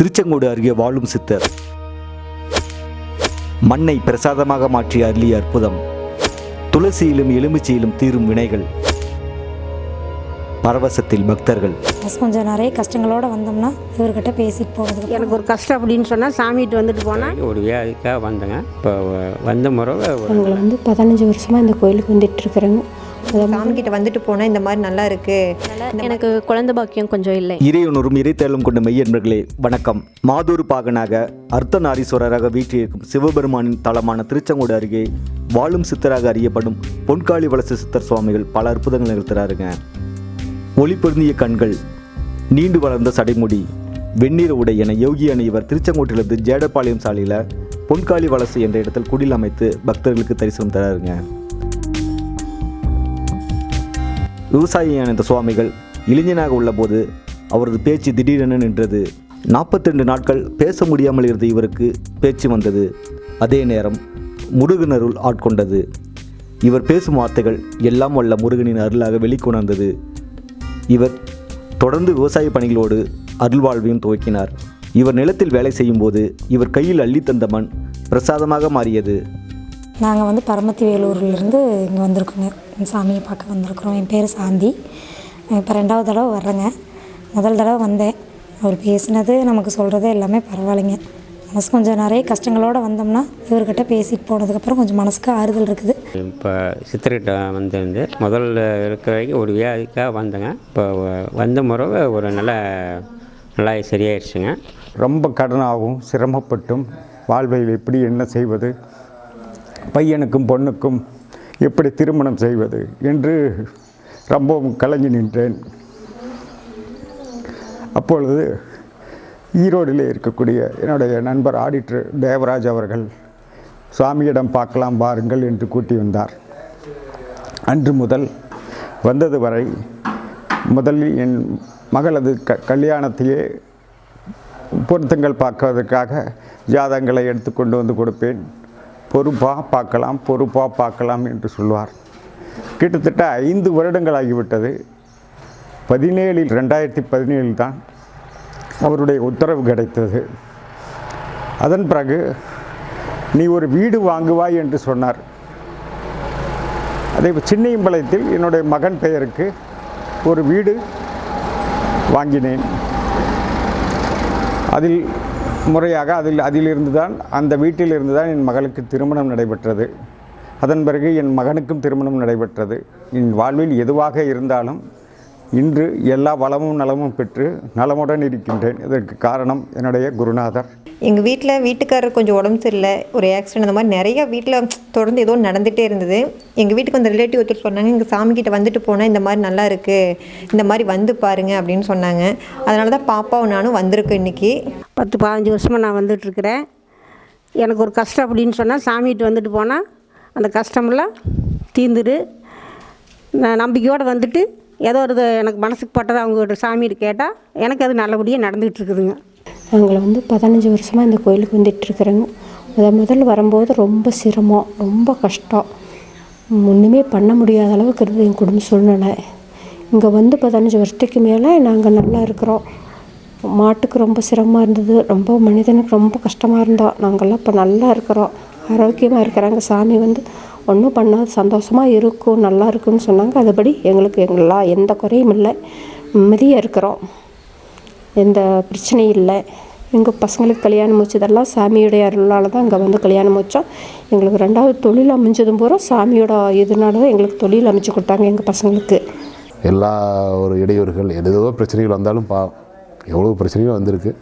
திருச்செங்கோடு அருகே வாழும் சித்தர். மண்ணை பிரசாதமாக மாற்றி அருளிய அற்புதம். துளசியிலும் எலுமிச்சையிலும் தீரும் வினைகள். பரவசத்தில் பக்தர்கள். கொஞ்சம் நிறைய கஷ்டங்களோட வந்தோம்னா இவர்கிட்ட பேசிட்டு போகிறதுக்கு எனக்கு ஒரு கஷ்டம் அப்படின்னு சொன்னால் சாமிகிட்ட வந்துட்டு போனால் ஒரு வியாதிக்காக வந்தேங்க. இப்போ வந்த முறை நாங்கள் வந்து பதினஞ்சு வருஷமாக இந்த கோயிலுக்கு வந்துட்டு இருக்கிறோங்க. சாமிக்கிட்ட வந்துட்டு போனால் இந்த மாதிரி நல்லா இருக்கு. எனக்கு குழந்தை பாக்கியம் கொஞ்சம் இல்லை. இறையுணரும் இறைத்தேலும் கொண்ட மெய்யன்பர்களே வணக்கம். மாதூர் பாகனாக அர்த்தநாரீஸ்வரராக வீற்றிருக்கும் சிவபெருமானின் தலமான திருச்செங்கோடு அருகே வாழும் சித்தராக அறியப்படும் பொன்காளி வலசு சித்தர் சுவாமிகள் பல அற்புதங்கள் நிகழ்த்துறாருங்க. ஒளி பொருந்திய கண்கள் நீண்டு வளர்ந்த சடைமுடி வெண்ணிற உடை என யோகி அணியவர் திருச்செங்கோட்டிலிருந்து ஜேடபாளையம் சாலையில் பொன்காளி வலசு என்ற இடத்தில் குடில் அமைத்து பக்தர்களுக்கு தரிசனம் தராருங்க. விவசாயியான இந்த சுவாமிகள் இளைஞனாக உள்ளபோது அவரது பேச்சு திடீரென நின்றது. 42 நாட்கள் பேச முடியாமல் இருந்த இவருக்கு பேச்சு வந்தது. அதே நேரம் முருகனருள் ஆட்கொண்டது. இவர் பேசும் வார்த்தைகள் எல்லாம் வல்ல முருகனின் அருளாக வெளிக்கொணர்ந்தது. இவர் தொடர்ந்து விவசாய பணிகளோடு அருள்வாழ்வையும் துவக்கினார். இவர் நிலத்தில் வேலை செய்யும்போது இவர் கையில் அள்ளி தந்த மண் பிரசாதமாக மாறியது. நாங்கள் வந்து பரமத்தி வேலூர்லேருந்து இங்கே வந்திருக்கோங்க. சாமியை பார்க்க வந்திருக்கிறோம். என் பேர் சாந்தி. இப்போ ரெண்டாவது தடவை வர்றேங்க. முதல் தடவை வந்தேன். அவர் பேசினது நமக்கு சொல்கிறது எல்லாமே பரவாயில்லைங்க. மனசு கொஞ்சம் நிறைய கஷ்டங்களோடு வந்தோம்னா இவர்கிட்ட பேசிட்டு போனதுக்கப்புறம் கொஞ்சம் மனசுக்கு ஆறுதல் இருக்குது. இப்போ சித்தர்கிட்ட வந்திருந்து முதல்ல இருக்கிற வரைக்கும் ஒரு வியாதிக்காக வந்தேங்க. இப்போ வந்த முறை ஒரு நல்ல நல்லா சரியாயிடுச்சுங்க ரொம்ப கடனாகவும் சிரமப்பட்டும் வாழ்வில் எப்படி என்ன செய்வது? பையனுக்கும் பொண்ணுக்கும் எப்படி திருமணம் செய்வது என்று ரொம்பவும் கலங்கி நின்றேன். அப்பொழுது ஈரோடிலே இருக்கக்கூடிய என்னுடைய நண்பர் ஆடிட்டர் தேவராஜ் அவர்கள் சுவாமியிடம் பார்க்கலாம் பாருங்கள் என்று கூட்டி வந்தார். அன்று முதல் வந்தது வரை முதலில் என் மகளது க கல்யாணத்தையே பொருத்தங்கள் பார்க்கறதுக்காக ஜாதகங்களை எடுத்து கொண்டு வந்து கொடுப்பேன். பொறுப்பாக பார்க்கலாம் பொறுப்பாக பார்க்கலாம் என்று சொல்வார். கிட்டத்தட்ட ஐந்து வருடங்கள் ஆகிவிட்டது பதினேழில் ரெண்டாயிரத்தி பதினேழில் தான் அவருடைய உத்தரவு கிடைத்தது. அதன் பிறகு நீ ஒரு வீடு வாங்குவாய் என்று சொன்னார். அதே சின்னையம்பாளையத்தில் என்னுடைய மகன் பெயருக்கு ஒரு வீடு வாங்கினேன். அதில் முறையாக அதில் அதிலிருந்து தான் அந்த வீட்டிலிருந்து தான் என் மகளுக்கு திருமணம் நடைபெற்றது. அதன் பிறகு என் மகனுக்கும் திருமணம் நடைபெற்றது. என் வாழ்வில் எதுவாக இருந்தாலும் இன்று எல்லா வளமும் நலமும் பெற்று நலமுடன் இருக்கின்றேன். இதற்கு காரணம் என்னுடைய குருநாதர். எங்கள் வீட்டில் வீட்டுக்காரர் கொஞ்சம் உடம்பு சரியில்லை ஒரு ஆக்சிடென்ட் அந்த மாதிரி நிறைய வீட்டில் தொடர்ந்து ஏதோ நடந்துகிட்டே இருந்தது. எங்கள் வீட்டுக்கு அந்த ரிலேட்டிவ் ஒருத்தர் சொன்னாங்க எங்கள் சாமிக்கிட்ட வந்துட்டு போனால் இந்த மாதிரி நல்லா இருக்குது இந்த மாதிரி வந்து பாருங்க அப்படின்னு சொன்னாங்க. அதனால தான் பாப்பாவும் நானும் வந்திருக்கோம் இன்றைக்கி பத்து பதினஞ்சு வருஷமாக நான் வந்துட்டுருக்கிறேன் எனக்கு ஒரு கஷ்டம் அப்படின்னு சொன்னால் சாமிகிட்ட வந்துட்டு போனால் அந்த கஷ்டமெல்லாம் தீர்ந்துடு நான் நம்பிக்கையோடு வந்துட்டு ஏதோ ஒரு எனக்கு மனசுக்கு பட்டதை அவங்க சாமிகிட்ட கேட்டால் எனக்கு அது நல்லபடியாக நடந்துகிட்டு இருக்குதுங்க நாங்கள் வந்து பதினஞ்சு வருஷமாக இந்த கோயிலுக்கு வந்துட்டு இருக்கிறோங்க முத முதல்ல வரும்போது ரொம்ப சிரமம் ரொம்ப கஷ்டம். ஒன்றுமே பண்ண முடியாத அளவுக்கு இருந்தது என் குடும்ப சூழ்நிலை. இங்கே வந்து பதினஞ்சு வருஷத்துக்கு மேலே நாங்கள் நல்லா இருக்கிறோம். மாட்டுக்கு ரொம்ப சிரமமாக இருந்தது ரொம்ப மனிதனுக்கு ரொம்ப கஷ்டமாக இருந்தோம் நாங்கள்லாம் இப்போ நல்லா இருக்கிறோம் ஆரோக்கியமாக இருக்கிறாங்க. சாமி வந்து ஒன்றும் பண்ணாது சந்தோஷமாக இருக்கும் நல்லா இருக்குன்னு சொன்னாங்க. அதுபடி எங்களுக்கு எங்களா எந்த குறையும் இல்லை. நிம்மதியாக இருக்கிறோம். எந்த பிரச்சனையும் இல்லை. எங்கள் பசங்களுக்கு கல்யாணம் வச்சதெல்லாம் சாமியுடைய அருளால் தான் இங்கே வந்து கல்யாணம் வச்சோம் எங்களுக்கு ரெண்டாவது தொழில் அமைஞ்சதும் பூரா சாமியோட இதனால தான் எங்களுக்கு தொழில் அமைச்சு கொடுத்தாங்க எங்கள் பசங்களுக்கு. எல்லா ஒரு இடையூறுகள் எதோ பிரச்சனைகள் வந்தாலும் பா எவ்வளோ பிரச்சனைகள் வந்திருக்கு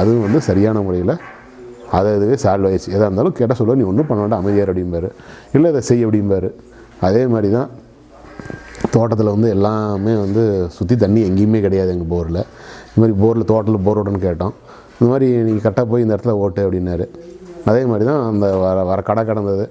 அதுவும் வந்து சரியான முறையில் அதை இதுவே சால்வ் ஆயிடுச்சு. எதாக இருந்தாலும் கேட்டால் சொல்லுவார் நீ ஒன்றும் பண்ண வேண்டாம் அமைதியார் அப்படிம்பாரு. இல்லை இதை செய் அப்படிம்பாரு. அதே மாதிரி தான் தோட்டத்தில் வந்து எல்லாமே வந்து சுற்றி தண்ணி எங்கேயுமே கிடையாது எங்கள் போரில். இது மாதிரி போரில் தோட்டத்தில் போர் ஓடன்னு கேட்டோம். இந்த மாதிரி நீங்கள் கரெக்டாக போய் இந்த இடத்துல ஓட்டு அப்படின்னாரு. அதே மாதிரி தான் அந்த வர வர கடை கடந்தது.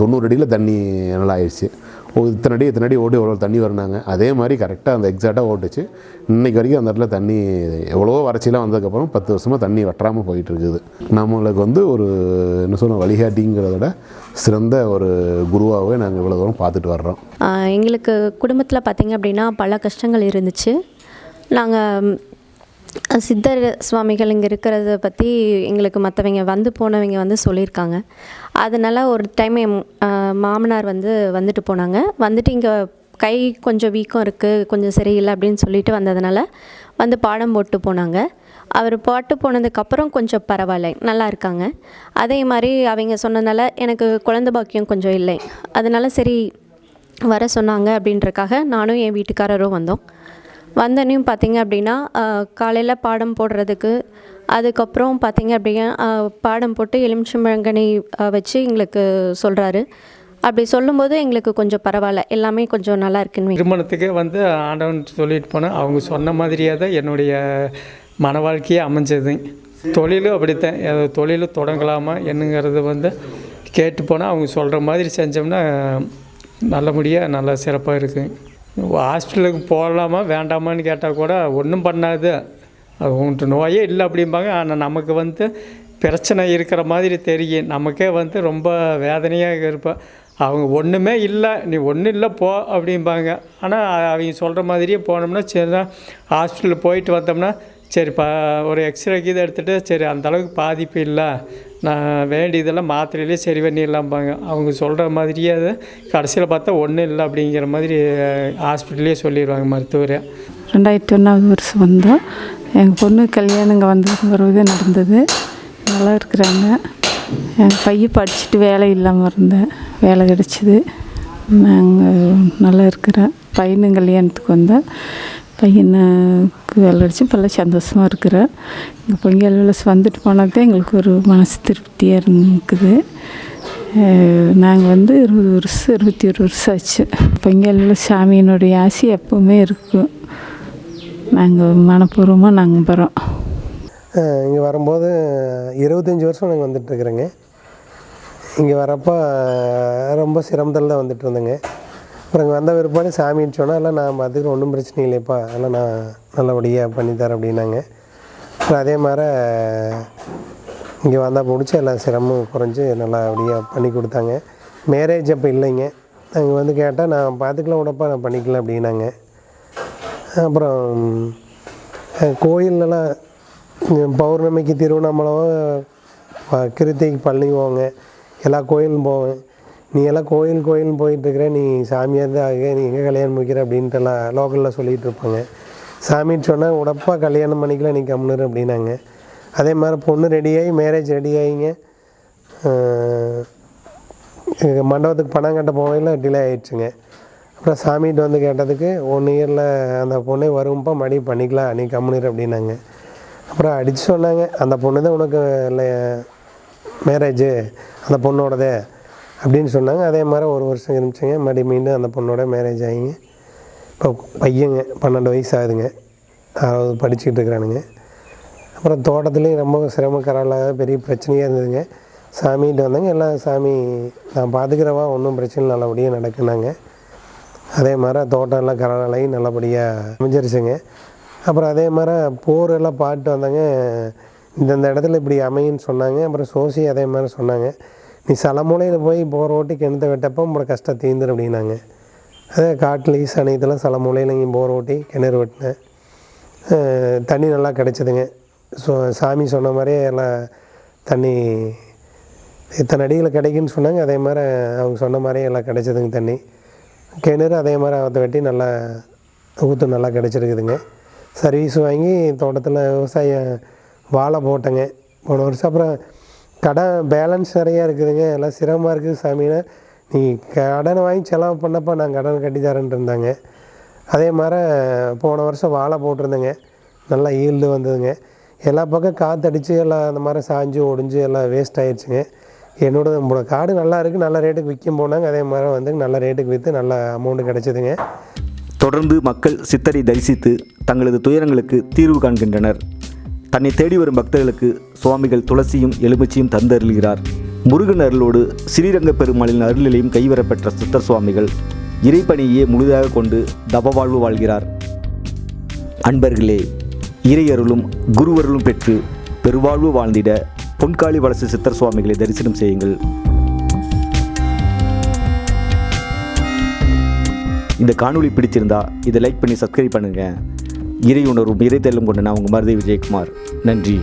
தொண்ணூறு அடியில் தண்ணி நல்லா ஆயிடுச்சு. இத்தனை அடி இத்தனை அடி ஓடி எவ்வளோ தண்ணி வருனாங்க. அதே மாதிரி கரெக்டாக அந்த எக்ஸாக்டாக ஓட்டுச்சு. இன்றைக்கி வரைக்கும் அந்த இடத்துல தண்ணி எவ்வளோ வறட்சியெலாம் வந்ததுக்கப்புறம் பத்து வருஷமாக தண்ணி வற்றாமல் போயிட்டுருக்குது. நம்மளுக்கு வந்து ஒரு என்ன சொல்லணும் வழிகாட்டிங்கிறத விட சிறந்த ஒரு குருவாகவே நாங்கள் இவ்வளோ தூரம் பார்த்துட்டு வர்றோம். எங்களுக்கு குடும்பத்தில் பார்த்திங்க அப்படின்னா பல கஷ்டங்கள் இருந்துச்சு. நாங்கள் சித்தர் சுவாமிகள் இங்கே இருக்கிறத பற்றி எங்களுக்கு மற்றவங்க வந்து போனவங்க வந்து சொல்லியிருக்காங்க. அதனால் ஒரு டைம் என் மாமனார் வந்து வந்துட்டு போனாங்க. வந்துட்டு இங்கே கை கொஞ்சம் வீக்கம் இருக்குது கொஞ்சம் சரியில்லை அப்படின்னு சொல்லிட்டு வந்ததுனால வந்து பாடம் போட்டு போனாங்க. அவர் பாட்டு போனதுக்கப்புறம் கொஞ்சம் பரவாயில்ல நல்லா இருக்காங்க. அதே மாதிரி அவங்க சொன்னதுனால எனக்கு குழந்த பாக்கியம் கொஞ்சம் இல்லை. அதனால சரி வர சொன்னாங்க அப்படின்றக்காக நானும் என் வீட்டுக்காரரும் வந்தோம். வந்தோன்னையும் பார்த்தீங்க அப்படின்னா காலையில் பாடம் போடுறதுக்கு அதுக்கப்புறம் பார்த்தீங்க அப்படின்னா பாடம் போட்டு எலுமிச்சம்பழங்கனி வச்சு எங்களுக்கு சொல்கிறாரு அப்படி சொல்லும்போது எங்களுக்கு கொஞ்சம் பரவாயில்ல. எல்லாமே கொஞ்சம் நல்லா இருக்குன்னு திருமணத்துக்கே வந்து ஆண்டவன் சொல்லிட்டு போனேன் அவங்க சொன்ன மாதிரியே தான் என்னுடைய மன வாழ்க்கையே அமைஞ்சது. தொழிலும் அப்படித்தான். ஏதோ தொழிலும் தொடங்கலாமா என்னங்கிறது வந்து கேட்டு போனால் அவங்க சொல்கிற மாதிரி செஞ்சோம்னா நல்லபடியாக நல்லா சிறப்பாக இருக்குது ஹாஸ்பிட்டலுக்கு போகலாமா வேண்டாமான்னு கேட்டால் கூட ஒன்றும் பண்ணாது. உன்ட்டு நோயே இல்லை அப்படிம்பாங்க. ஆனால் நமக்கு வந்து பிரச்சனை இருக்கிற மாதிரி தெரியும். நமக்கே வந்து ரொம்ப வேதனையாக இருப்பேன் அவங்க ஒன்றுமே இல்லை. நீ ஒன்றும் இல்லை போ அப்படிம்பாங்க. ஆனால் அவங்க சொல்கிற மாதிரியே போனோம்னா சரி ஹாஸ்பிட்டலில் போயிட்டு வந்தோம்னா சரி ப ஒரு எக்ஸ்ரே கீதை எடுத்துகிட்டு சரி அந்தளவுக்கு பாதிப்பு இல்லை. நான் வேண்டியதெல்லாம் மாத்திரையிலே சரி பண்ணிடலாம்பாங்க. அவங்க சொல்கிற மாதிரியே அது கடைசியில் பார்த்தா ஒன்றும் இல்லை அப்படிங்கிற மாதிரி ஹாஸ்பிட்டல்லே சொல்லிடுவாங்க மருத்துவர். ரெண்டாயிரத்தி ஒன்றாவது வருஷம் வந்தோம். எங்கள் பொண்ணு கல்யாணம் இங்கே வந்ததுக்கு நடந்தது. நல்லா இருக்கிறாங்க. என் பையன் படிச்சுட்டு வேலை இல்லாமல் இருந்தேன் வேலை கிடச்சிது. நாங்கள் நல்லா இருக்கிறேன் பையனும் கல்யாணத்துக்கு வந்தேன் பையனுக்கு வேலை கிடச்சி இப்போல்லாம் சந்தோஷமாக இருக்கிறேன் இங்கே பொங்கல் விலசு வந்துட்டு போனதே தான் எங்களுக்கு ஒரு மனசு திருப்தியாக இருக்குது நாங்கள் வந்து இருபது வருஷம் இருபத்தி ஒரு வருஷம் ஆச்சு. பொங்கல் சாமியினுடைய ஆசை எப்போவுமே இருக்கும். நாங்கள் மனப்பூர்வமாக நாங்கள் போகிறோம் இங்கே வரும்போது இருபத்தஞ்சி வருஷம் நாங்கள் வந்துட்டுருக்குறேங்க. இங்கே வரப்போ ரொம்ப சிரமத்தில் தான் வந்துட்டு இருந்தேங்க அப்புறம் இங்கே வந்த பிற்பாடு சாமின்னு சொன்னால் எல்லாம் நான் பார்த்துக்கிறேன் ஒன்றும் பிரச்சனை இல்லைப்பா. எல்லாம் நான் நல்லபடியாக பண்ணித்தரேன் அப்படின்னாங்க. அப்புறம் அதே மாதிரி இங்கே வந்தால் பிடிச்சி எல்லாம் சிரமம் குறைஞ்சி நல்லபடியாக பண்ணி கொடுத்தாங்க. மேரேஜ் அப்போ இல்லைங்க. அங்கே வந்து கேட்டால் நான் பார்த்துக்கலாம் விடப்பா நான் பண்ணிக்கலாம் அப்படின்னாங்க. அப்புறம் கோயில்லலாம் பௌர்ணமிக்கு திருவண்ணாமலை கிருத்திக்கு பழனி போங்க எல்லா கோயிலும் போவேன். நீ எல்லாம் கோயில் கோயில் போயிட்டுருக்கிற நீ சாமியார் தான் ஆக நீ எங்கே கல்யாணம் முடிக்கிற அப்படின்ட்டு எல்லாம் லோக்கலில் சொல்லிகிட்டு இருப்பாங்க. சாமின்னு சொன்னால் உடப்பா கல்யாணம் பண்ணிக்கலாம் நீ கம்முனு அப்படின்னாங்க. அதே மாதிரி பொண்ணு ரெடியாகி மேரேஜ் ரெடி ஆகிங்க மண்டபத்துக்கு பணம் கட்ட போகையில் டிலே ஆயிடுச்சுங்க. அப்புறம் சாமிகிட்ட வந்து கேட்டதுக்கு ஒன் இயரில் அந்த பொண்ணே வரும்பா மடி பண்ணிக்கலாம் நீ கம்முனிரு அப்படின்னாங்க. அப்புறம் அடித்து சொன்னாங்க அந்த பொண்ணு தான் உனக்கு இல்லை மேரேஜு அந்த பொண்ணோடதே அப்படின்னு சொன்னாங்க. அதே மாதிரி ஒரு வருஷம் இருந்துச்சுங்க மறுபடி மீண்டும் அந்த பொண்ணோட மேரேஜ் ஆகிங்க இப்போ பையங்க பன்னெண்டு வயசு ஆகுதுங்க அதாவது படிச்சுக்கிட்டு இருக்கிறானுங்க. அப்புறம் தோட்டத்துலேயும் ரொம்ப சிரமக்கரால பெரிய பிரச்சனையாக இருந்ததுங்க. சாமிகிட்ட வந்தாங்க எல்லாம் சாமி நான் பார்த்துக்கிறவா ஒன்றும் பிரச்சனை இல்லை, நல்லபடியாக நடக்குனாங்க. அதே மாதிரி தோட்டம் எல்லாம் கரலாகி நல்லபடியாக அமைஞ்சிருச்சுங்க. அப்புறம் அதே மாதிரி போர் எல்லாம் பாட்டு வந்தாங்க. இந்தந்த இடத்துல இப்படி அமையின்னு சொன்னாங்க. அப்புறம் சோசி அதே மாதிரி சொன்னாங்க. நீ சலமூலையில் போய் போர் ஓட்டி கிணத்த வெட்டப்போ உங்களோட கஷ்டம் தீந்துரு அப்படின்னாங்க. அதே காட்டில் இதெல்லாம் சலமூலையில் இங்கே போர் ஓட்டி கிணறு வெட்டினேன் தண்ணி நல்லா கிடச்சிதுங்க. ஸோ சாமி சொன்ன மாதிரியே எல்லாம் தண்ணி இத்தனை அடியில் கிடைக்குன்னு சொன்னாங்க. அதே மாதிரி அவங்க சொன்ன மாதிரியே எல்லாம் கிடச்சிதுங்க தண்ணி. கிணறு அதே மாதிரி அவத்தை வெட்டி நல்லா ஊற்று நல்லா கிடச்சிருக்குதுங்க. சர்வீஸ் வாங்கி தோட்டத்தில் விவசாயம் வாழை போட்டேங்க. போன வருஷம் அப்புறம் கடன் பேலன்ஸ் நிறையா இருக்குதுங்க. எல்லாம் சிரமமாக இருக்குது சாமின்னா நீ கடனை வாங்கி செலவு பண்ணப்போ நான் கடன் கட்டி தரேன்ட்டு இருந்தாங்க. அதே மாதிரி போன வருஷம் வாழை போட்டிருந்தேங்க. நல்லா ஈல்டு வந்ததுங்க. எல்லா பக்கம் காற்றடிச்சு எல்லாம் அந்த மாதிரி சாஞ்சு ஒடிஞ்சு எல்லாம் வேஸ்ட் ஆயிடுச்சுங்க என்னோட நம்மளோட காடு நல்லா இருக்குது நல்ல ரேட்டுக்கு விற்கும் போனாங்க. அதே மாதிரி வந்து நல்ல ரேட்டுக்கு விற்று நல்ல அமௌண்ட்டு கிடச்சிதுங்க. தொடர்ந்து மக்கள் சித்தரை தரிசித்து தங்களது துயரங்களுக்கு தீர்வு காண்கின்றனர். தன்னை தேடி வரும் பக்தர்களுக்கு சுவாமிகள் துளசியும் எலுமிச்சியும் தந்தருள்கிறார். முருகன் அருளோடு ஸ்ரீரங்க பெருமாளின் அருளிலையும் கைவரப்பெற்ற சித்தர் சுவாமிகள் இறைப்பணியே முழுதாக கொண்டு தவ வாழ்வு வாழ்கிறார். அன்பர்களே இறையருளும் குருவருளும் பெற்று பெருவாழ்வு வாழ்ந்திட பொன்காளி வலசு சித்தர் சுவாமிகளை தரிசனம் செய்யுங்கள். இந்த காணொளி பிடிச்சிருந்தா இதை லைக் பண்ணி சப்ஸ்கிரைப் பண்ணுங்கள் இறை உணர்வும் இறை தெல்லும் கொண்டு நான் உங்கள் மருதை விஜயகுமார். நன்றி.